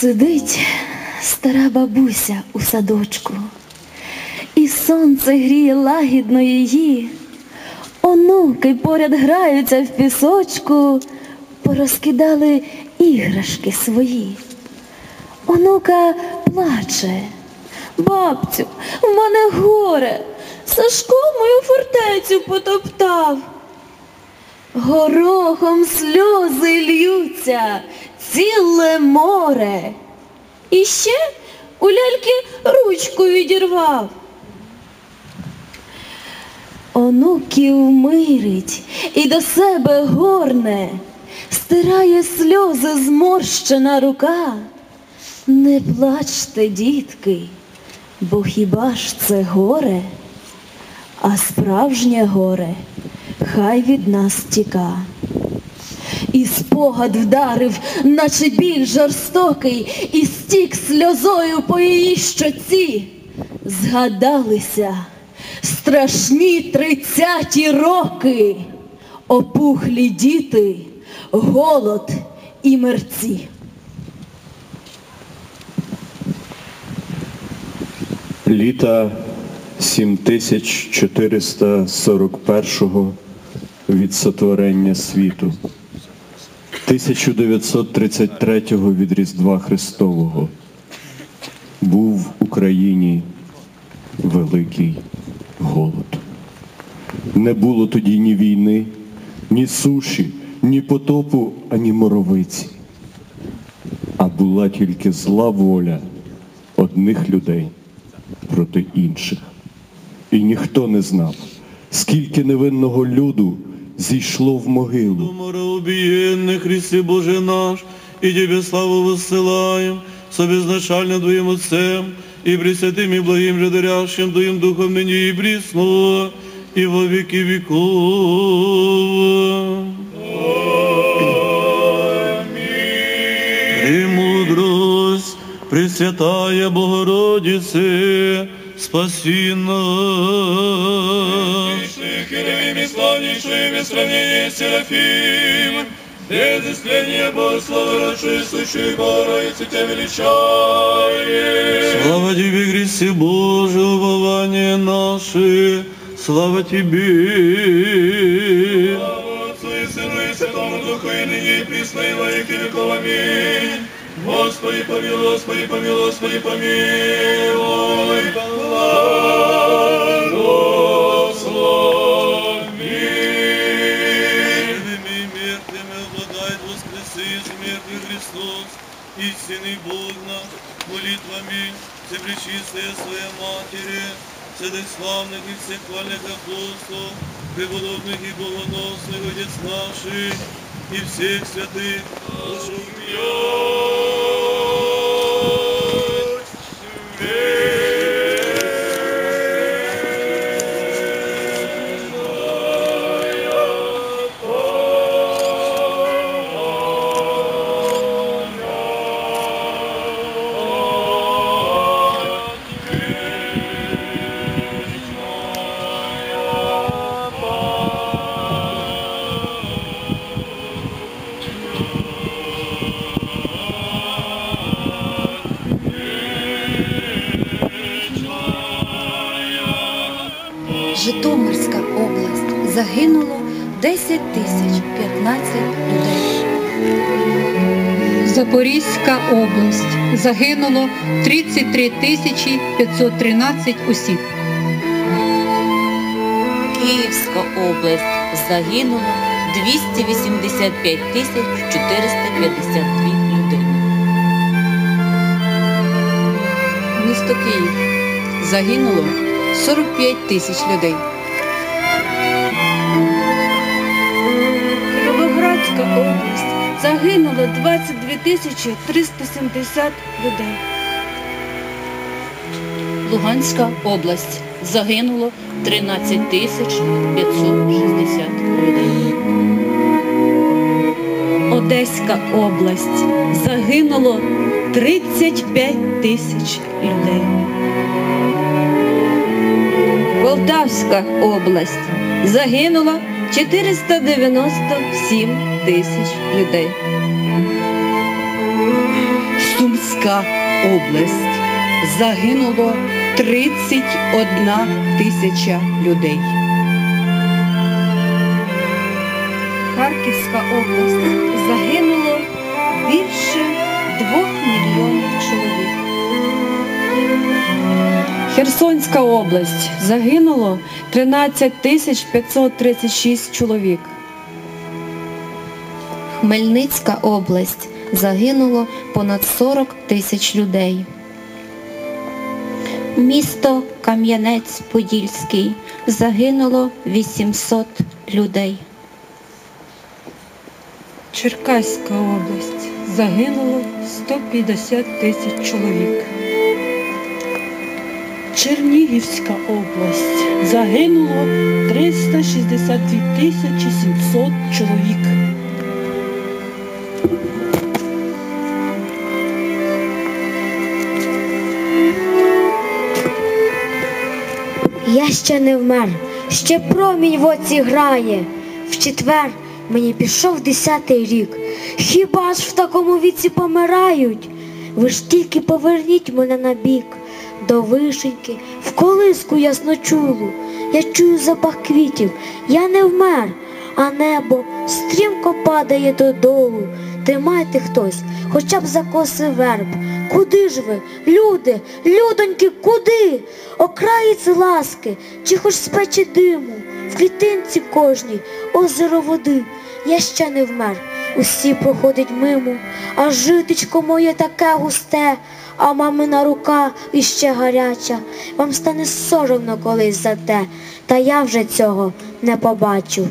Сидить стара бабуся у садочку, і сонце гріє лагідно її. Онуки поряд граються в пісочку, порозкидали іграшки свої. Онука плаче. Бабцю, в мене горе, Сашко мою фортецю потоптав. Горохом сльози льються, ціле море. І ще у ляльки ручку відірвав. Онуків мирить і до себе горне, стирає сльози зморщена рука. Не плачте, дітки, бо хіба ж це горе, а справжнє горе хай від нас тіка. І спогад вдарив, наче біль жорстокий, і стік сльозою по її щоці. Згадалися страшні тридцяті роки, опухлі діти, голод і мерці. Літа 7441 від сотворення світу, 1933 від Різдва Христового був в Україні великий голод. Не було тоді ні війни, ні суші, ні потопу, ані моровиці. А була тільки зла воля одних людей проти інших. І ніхто не знав, скільки невинного люду зійшло в могилу. Умора убиенный, Христе Боже наш, и Тебе славу воссылаем, с обезначальным Твоим Отцем, и Пресвятым и благим жадарящим Твоим Духом ныне и присно, и во веки веков. Премудрость, Пресвятая Богородице, спаси нас. Херувими славнейшими сравнение Серафим, без искления Богослова рочистующий Богородицы тебя величает. Слава Тебе, Христе Боже, упование наше, слава Тебе. Слава Отцу и Сыну и Святому Духу, и ныне и присно, и во веки веков. Аминь. Господи, помилуй, Господи, помилуй, Господи, помилуй. Благослови. Живыми и мертвыми обладает воскресы из мертвых Христос, истинный Бог наш, молитвами Всепречистая Своя Матери, святых славных и всех хвальных апостолов, преподобных и богоносных Отец наших, и всех святых, душу Житомирська Загинуло 10 тисяч 15 людей. Запорізька область загинуло 33 тисячі 513 осіб. Київська область загинуло 285 тисяч 452 людини. Місто Київ загинуло 45 тисяч людей. Загинуло 22 тисячі 370 людей. Луганська область загинуло 13 тисяч 560 людей. Одеська область загинуло 35 тисяч людей. Полтавська область загинуло 497 тисяч людей. Сумська область. Загинуло 31 тисяча людей. Харківська область. Загинуло більше двох мільйонів чоловік. Херсонська область. Загинуло 13 тисяч 536 чоловік. Хмельницька область. Загинуло понад 40 тисяч людей. Місто Кам'янець-Подільський. Загинуло 800 людей. Черкаська область. Загинуло 150 тисяч чоловік. Чернігівська область. Загинуло 362 тисячі 700 чоловік. Я ще не вмер, ще промінь в оці грає. В четвер мені пішов десятий рік. Хіба ж в такому віці помирають? Ви ж тільки поверніть мене на бік, до вишеньки, в колиску ясночулу. Я чую запах квітів, я не вмер, а небо стрімко падає додолу. Тримайте хтось, хоча б за коси верб. Куди ж ви, люди, людоньки, куди? Окраїць ласки, чи хоч з печі диму, в клітинці кожній озеро води. Я ще не вмер, усі проходять мимо, а житечко моє таке густе, а мамина рука іще гаряча. Вам стане соромно колись за те, та я вже цього не побачу.